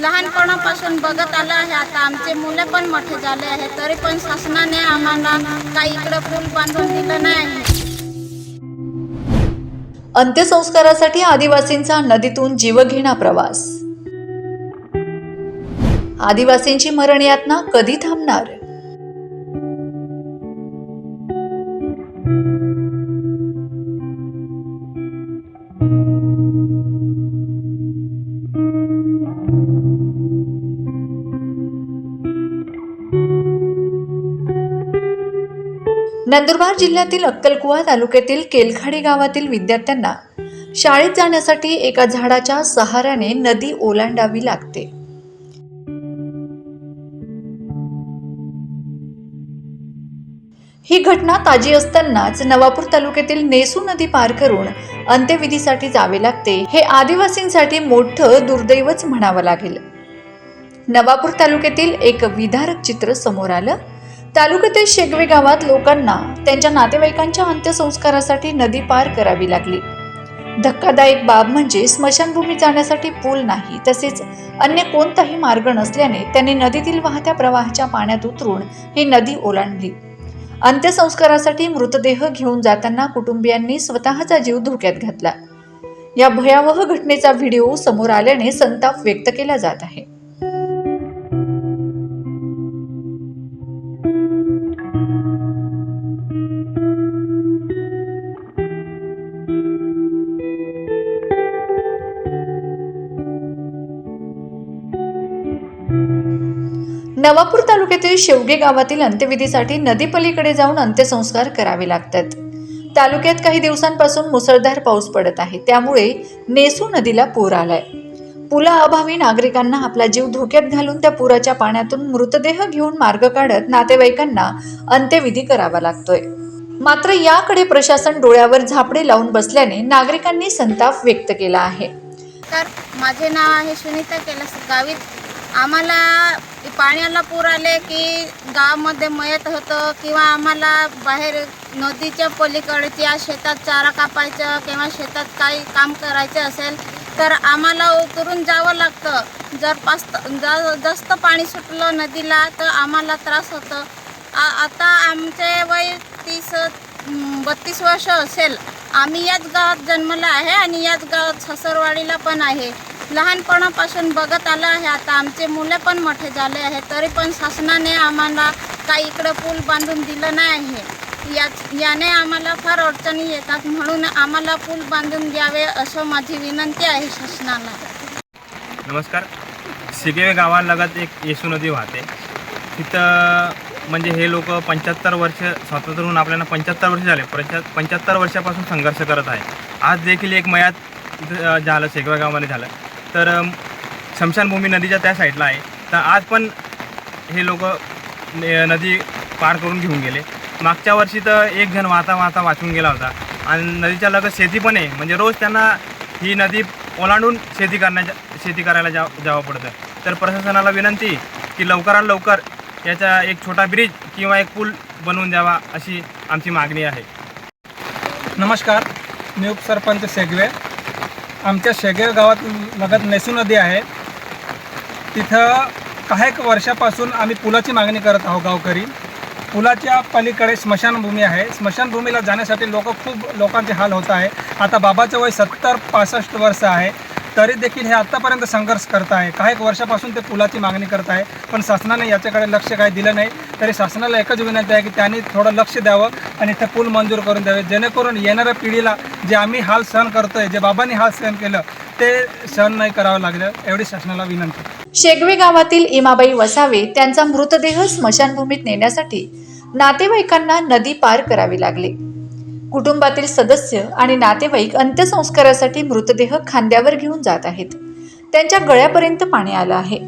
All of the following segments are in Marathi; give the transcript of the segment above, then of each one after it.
लहानपणापासून बघत आलं आहे. आता आमचे मुलं पण मोठे झाले आहे तरी पण शासनाने आम्हाला काही इकडं पूल बांधून दिलं नाही. अंत्यसंस्कारासाठी आदिवासींचा नदीतून जीवघेणा प्रवास. आदिवासींची मरण यातना कधी थांबणार? नंदुरबार जिल्ह्यातील अक्कलकुवा तालुक्यातील केलखाडी गावातील विद्यार्थ्यांना शाळेत जाण्यासाठी एका झाडाच्या सहाऱ्याने नदी ओलांडावी लागते. ही घटना ताजी असतानाच नवापूर तालुक्यातील नेसू नदी पार करून अंत्यविधीसाठी जावे लागते. हे आदिवासींसाठी मोठं दुर्दैवच म्हणावं लागेल. नवापूर तालुक्यातील एक विदारक चित्र समोर आलं. तालुक्यातील शेगवे गावात लोकांना त्यांच्या नातेवाईकांच्या अंत्यसंस्कारासाठी नदी पार करावी लागली. धक्कादायक बाब म्हणजे स्मशानभूमी जाण्यासाठी पूल नाही तसेच अन्य कोणताही मार्ग नसल्याने त्यांनी नदीतील वाहत्या प्रवाहाच्या पाण्यात उतरून ही नदी ओलांडली. अंत्यसंस्कारासाठी मृतदेह घेऊन जाताना कुटुंबियांनी स्वतःचा जीव धोक्यात घातला. या भयावह घटनेचा व्हिडिओ समोर आल्याने संताप व्यक्त केला जात आहे. नवापूर तालुक्यातील शेवगे गावातील अंत्यविधीसाठी नदीपलीकडे जाऊन अंत्यसंस्कार करावे लागतात. तालुक्यात काही दिवसांपासून मुसळधार पाऊस पडत आहे. त्यामुळे नेसू नदीला पूर आलाय. पुलाअभावी नागरिकांना आपला जीव धोक्यात घालून त्या पुराच्या पाण्यातून मृतदेह घेऊन मार्ग काढत नातेवाईकांना अंत्यविधी करावा लागतोय. मात्र याकडे प्रशासन डोळ्यावर झापडे लावून बसल्याने नागरिकांनी संताप व्यक्त केला आहे. तर माझे नाव आहे सुनीता कैलास गावित. आम्हाला पाण्याला पूर आले की गावामध्ये मयत होतं किंवा आम्हाला बाहेर नदीच्या पलीकडच्या शेतात चारा कापायचं किंवा शेतात काही काम करायचं असेल तर आम्हाला उतरून जावं लागतं. जर पास्त जा जास्त पाणी सुटलं नदीला तर आम्हाला त्रास होतं. आ- आता आमचे वय तीस बत्तीस वर्ष असेल. आम्ही याच गावात जन्मला आहे आणि याच गावात ससरवाडीला पण आहे. लहानपणापासून बघत आलं आहे. आता आमचे मुलं पण मोठे झाले आहे तरी पण शासनाने आम्हाला काही इकडं पूल बांधून दिलं नाही. आहे या याने आम्हाला फार अडचणी येतात. म्हणून आम्हाला पूल बांधून द्यावे असं माझी विनंती आहे शासनाला. नमस्कार. सिगेवे गावालगत एक येसू नदी वाहते. तिथं म्हणजे हे लोक पंच्याहत्तर वर्ष स्वातंत्र्य होऊन आपल्याला पंच्याहत्तर वर्ष झाले. पंच्या पंच्याहत्तर वर्षापासून संघर्ष करत आहे. आज देखील एक मयात झालं शेगवा गावामध्ये झालं. तर शमशानभूमी नदीच्या त्या साईडला आहे. तर आज पण हे लोक नदी पार करून घेऊन गेले. मागच्या वर्षी तर एक जण वाहता वाहता वाचून गेला होता. आणि नदीच्या लगत शेती पण आहे. म्हणजे रोज त्यांना ही नदी ओलांडून शेती करण्याच्या शेती करायला जा जावं पडतं. तर प्रशासनाला विनंती की लवकरात लवकर याचा एक छोटा ब्रिज किंवा एक पूल बनवून द्यावा अशी आमची मागणी आहे. नमस्कार. मी उपसरपंच सेगवे आमच्या शेगवे गावात लगत नेसू नदी आहे. तिथं काही वर्षापासून आम्ही पुलाची मागणी करत आहोत गावकरी. पुलाच्या पलीकडे स्मशानभूमी आहे. स्मशानभूमीला जाण्यासाठी लोक खूप लोकांचे हाल होत आहे. आता बाबाचं वय सत्तर पासष्ट वर्ष आहे. तरी देखील हे आत्तापर्यंत संघर्ष करत आहे काही एक वर्षापासून ते पुलाची मागणी करत आहे पण शासनाने याच्याकडे लक्ष काही दिलं नाही. तरी शासनाला एकच विनंती आहे की त्यांनी थोडं लक्ष द्यावं आणि ते पूल मंजूर करून द्यावे. जेणेकरून येणाऱ्या पिढीला जे आम्ही हाल सहन करतोय जे बाबांनी हाल सहन केलं ते सहन नाही करावं लागलं एवढी शासनाला विनंती. शेगवे गावातील इमाबाई वसावे त्यांचा मृतदेह स्मशानभूमीत नेण्यासाठी नातेवाईकांना नदी पार करावी लागली. कुटुंबातील सदस्य आणि नातेवाईक अंत्यसंस्कारासाठी मृतदेह खांद्यावर घेऊन जात आहेत. त्यांच्या गळ्यापर्यंत पाणी आलं आहे.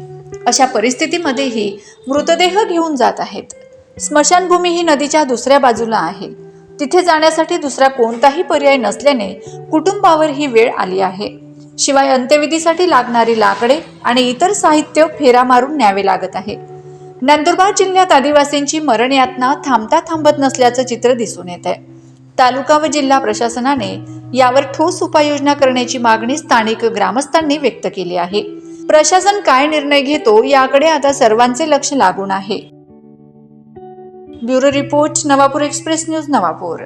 अशा परिस्थितीमध्येही मृतदेह घेऊन जात आहेत. स्मशानभूमी ही नदीच्या दुसऱ्या बाजूला आहे. तिथे जाण्यासाठी दुसरा कोणताही पर्याय नसल्याने कुटुंबावर ही वेळ आली आहे. शिवाय अंत्यविधीसाठी लागणारी लाकडे आणि इतर साहित्य फेरा मारून न्यावे लागत आहे. नंदुरबार जिल्ह्यात आदिवासींची मरण यातना थांबता थांबत नसल्याचं चित्र दिसून येत आहे तालुका व जिल्हा प्रशासनाने यावर ठोस उपाययोजना करण्याची मागणी स्थानिक ग्रामस्थांनी व्यक्त केली आहे. प्रशासन काय निर्णय घेतो याकडे आता सर्वांचे लक्ष लागून आहे. Bureau report Navapur express news Navapur.